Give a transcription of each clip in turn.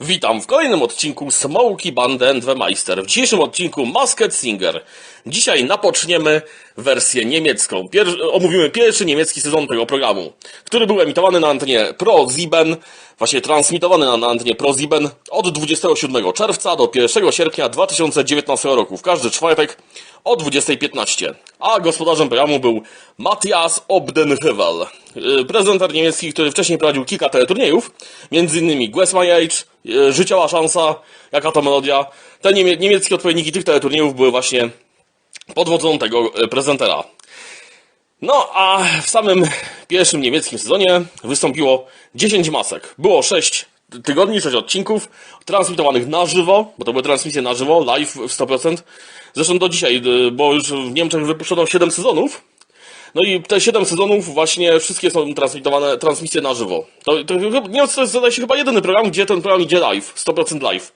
Witam w kolejnym odcinku Smoky Band and the Meister. W dzisiejszym odcinku Masked Singer. Dzisiaj napoczniemy wersję niemiecką. Pier omówimy pierwszy niemiecki sezon tego programu, który był emitowany na antenie Pro Sieben, właśnie transmitowany na, na antenie Pro Sieben od 27 czerwca do 1 sierpnia 2019 roku, w każdy czwartek o 20.15. A gospodarzem programu był Matthias Obdenhewel, yy, prezenter niemiecki, który wcześniej prowadził kilka teleturniejów, m.in. Guess My Age, Życiowa Szansa, Jaka to Melodia. Te niemie niemieckie odpowiedniki tych teleturniejów były właśnie pod tego yy, prezentera. No, a w samym pierwszym niemieckim sezonie wystąpiło 10 masek. Było 6 tygodni, 6 odcinków transmitowanych na żywo, bo to były transmisje na żywo, live w 100%. Zresztą do dzisiaj, y, bo już w Niemczech wypuszczono 7 sezonów. No i te 7 sezonów właśnie wszystkie są transmitowane, transmisje na żywo. To, to, nie, to jest się chyba jedyny program, gdzie ten program idzie live, 100% live.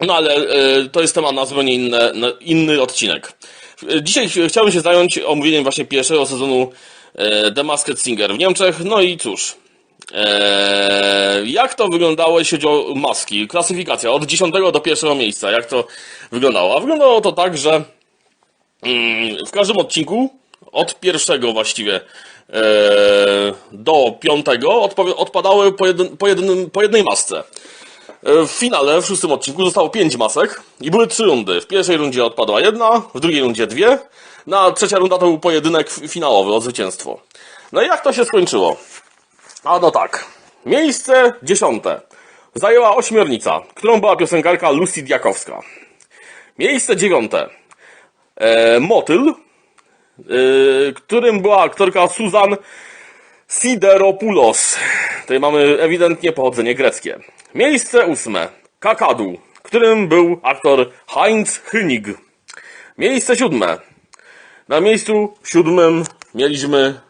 No ale e, to jest temat na zupełnie inne, na inny odcinek. E, Dzisiaj ch- chciałbym się zająć omówieniem właśnie pierwszego sezonu e, The Masked Singer w Niemczech. No i cóż, e, jak to wyglądało, jeśli chodzi o maski? Klasyfikacja od 10 do pierwszego miejsca. Jak to wyglądało? A wyglądało to tak, że mm, w każdym odcinku od pierwszego właściwie e, do piątego odpadały po, po, po jednej masce. E, W finale, w szóstym odcinku, zostało pięć masek i były trzy rundy. W pierwszej rundzie odpadła jedna, w drugiej rundzie dwie, no a trzecia runda to był pojedynek finałowy o zwycięstwo. No i jak to się skończyło? A no tak. Miejsce dziesiąte zajęła ośmiornica, którą była piosenkarka Lucy Diakowska. Miejsce dziewiąte e, Motyl, którym była aktorka Susan Sideropoulos. Tutaj mamy ewidentnie pochodzenie greckie. Miejsce ósme. Kakadu, którym był aktor Heinz Hynig. Miejsce siódme. Na miejscu siódmym mieliśmy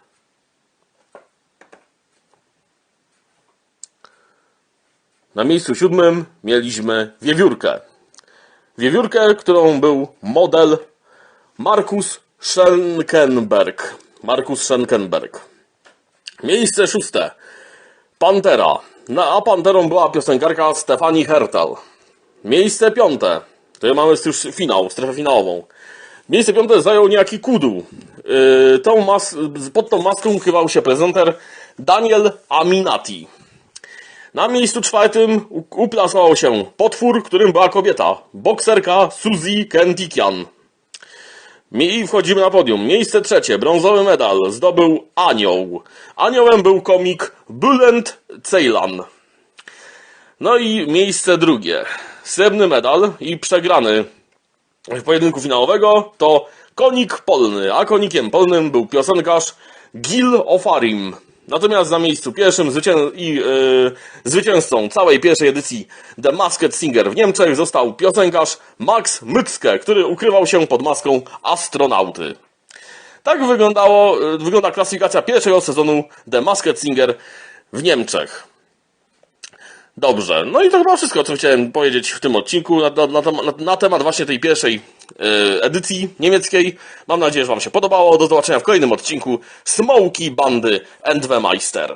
Na miejscu siódmym mieliśmy wiewiórkę. Wiewiórkę, którą był model Markus Schenkenberg. Markus Schenkenberg. Miejsce szóste. Pantera. A Panterą była piosenkarka Stefani Hertel. Miejsce piąte. Tutaj mamy już finał, strefę finałową. Miejsce piąte zajął niejaki Kudu. Yy, tą pod tą maską ukrywał się prezenter Daniel Aminati. Na miejscu czwartym uplasował się potwór, którym była kobieta. Bokserka Suzy Kentikian. I wchodzimy na podium. Miejsce trzecie, brązowy medal zdobył Anioł. Aniołem był komik Bülent Ceylan. No i miejsce drugie, srebrny medal i przegrany w pojedynku finałowego to konik polny, a konikiem polnym był piosenkarz Gil Ofarim. Natomiast na miejscu pierwszym zwycię- i yy, zwycięzcą całej pierwszej edycji The Masked Singer w Niemczech został piosenkarz Max Mycke, który ukrywał się pod maską astronauty. Tak wyglądało, yy, wygląda klasyfikacja pierwszego sezonu The Masked Singer w Niemczech. Dobrze, no i to chyba wszystko, co chciałem powiedzieć w tym odcinku na, na, na, na temat właśnie tej pierwszej yy, edycji niemieckiej. Mam nadzieję, że Wam się podobało. Do zobaczenia w kolejnym odcinku Smoky Bandy and the Meister.